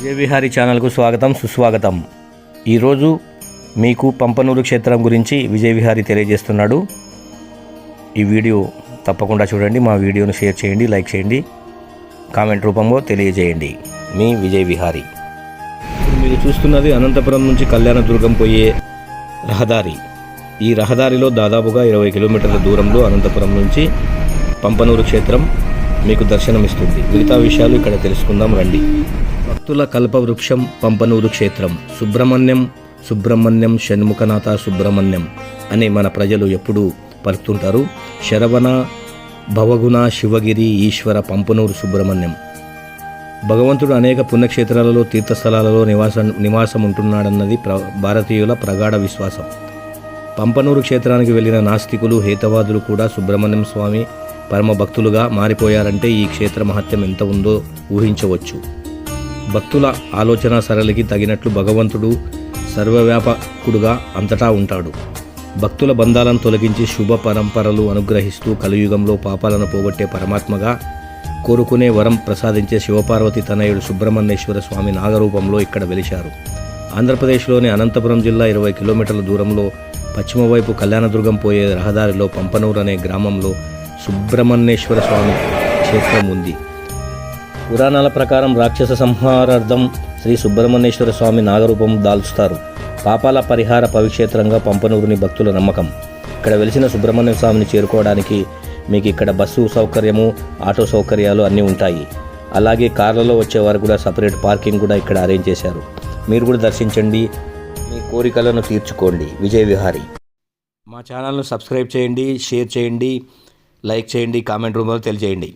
విజయవిహారి ఛానల్కు స్వాగతం సుస్వాగతం. ఈరోజు మీకు పంపనూరు క్షేత్రం గురించి విజయవిహారి తెలియజేస్తున్నాడు. ఈ వీడియో తప్పకుండా చూడండి మా వీడియోను షేర్ చేయండి లైక్ చేయండి కామెంట్ రూపంలో తెలియజేయండి. మీ విజయ్ విహారి. మీరు చూస్తున్నది అనంతపురం నుంచి కళ్యాణదుర్గం పోయే రహదారి. ఈ రహదారిలో దాదాపుగా ఇరవై కిలోమీటర్ల దూరంలో అనంతపురం నుంచి పంపనూరు క్షేత్రం మీకు దర్శనమిస్తుంది. మిగతా విషయాలు ఇక్కడ తెలుసుకుందాం రండి. భక్తుల కల్పవృక్షం పంపనూరు క్షేత్రం. సుబ్రహ్మణ్యం సుబ్రహ్మణ్యం షణ్ముఖనాథ సుబ్రహ్మణ్యం అని మన ప్రజలు ఎప్పుడూ పలుకుతుంటారు శరవణ భవగుణ శివగిరి ఈశ్వర పంపనూరు సుబ్రహ్మణ్యం. భగవంతుడు అనేక పుణ్యక్షేత్రాలలో తీర్థస్థలాలలో నివాసం నివాసం ఉంటున్నాడన్నది ప్ర భారతీయుల ప్రగాఢ విశ్వాసం. పంపనూరు క్షేత్రానికి వెళ్ళిన నాస్తికులు హేతవాదులు కూడా సుబ్రహ్మణ్యం స్వామి పరమ భక్తులుగా మారిపోయారంటే ఈ క్షేత్ర మహత్యం ఎంత ఉందో ఊహించవచ్చు. భక్తుల ఆలోచన సరళికి తగినట్లు భగవంతుడు సర్వవ్యాపకుడుగా అంతటా ఉంటాడు. భక్తుల బంధాలను తొలగించి శుభ పరంపరలు అనుగ్రహిస్తూ కలియుగంలో పాపాలను పోగొట్టే పరమాత్మగా కోరుకునే వరం ప్రసాదించే శివపార్వతి తనయుడు సుబ్రహ్మణ్యేశ్వర స్వామి నాగరూపంలో ఇక్కడ వెలిశారు. ఆంధ్రప్రదేశ్లోని అనంతపురం జిల్లా ఇరవై కిలోమీటర్ల దూరంలో పశ్చిమ వైపు కళ్యాణదుర్గం పోయే రహదారిలో పంపనూరు అనే గ్రామంలో సుబ్రహ్మణ్యేశ్వర స్వామి క్షేత్రం ఉంది. పురాణాల ప్రకారం రాక్షస సంహారార్థం శ్రీ సుబ్రహ్మణ్యేశ్వర స్వామి నాగరూపం దాల్చుతారు. పాపాల పరిహార పవిక్షేత్రంగా పంపనూరుని భక్తుల నమ్మకం. ఇక్కడ వెలిసిన సుబ్రహ్మణ్య స్వామిని చేరుకోవడానికి మీకు ఇక్కడ బస్సు సౌకర్యము ఆటో సౌకర్యాలు అన్నీ ఉంటాయి. అలాగే కార్లలో వచ్చేవారు కూడా సపరేట్ పార్కింగ్ కూడా ఇక్కడ అరేంజ్ చేశారు. మీరు కూడా దర్శించండి. మీ కోరికలను తీర్చుకోండి. విజయ విహారీ. మా ఛానల్ను సబ్స్క్రైబ్ చేయండి షేర్ చేయండి. లైక్ చేయండి కామెంట్ రూపంలో తెలియజేయండి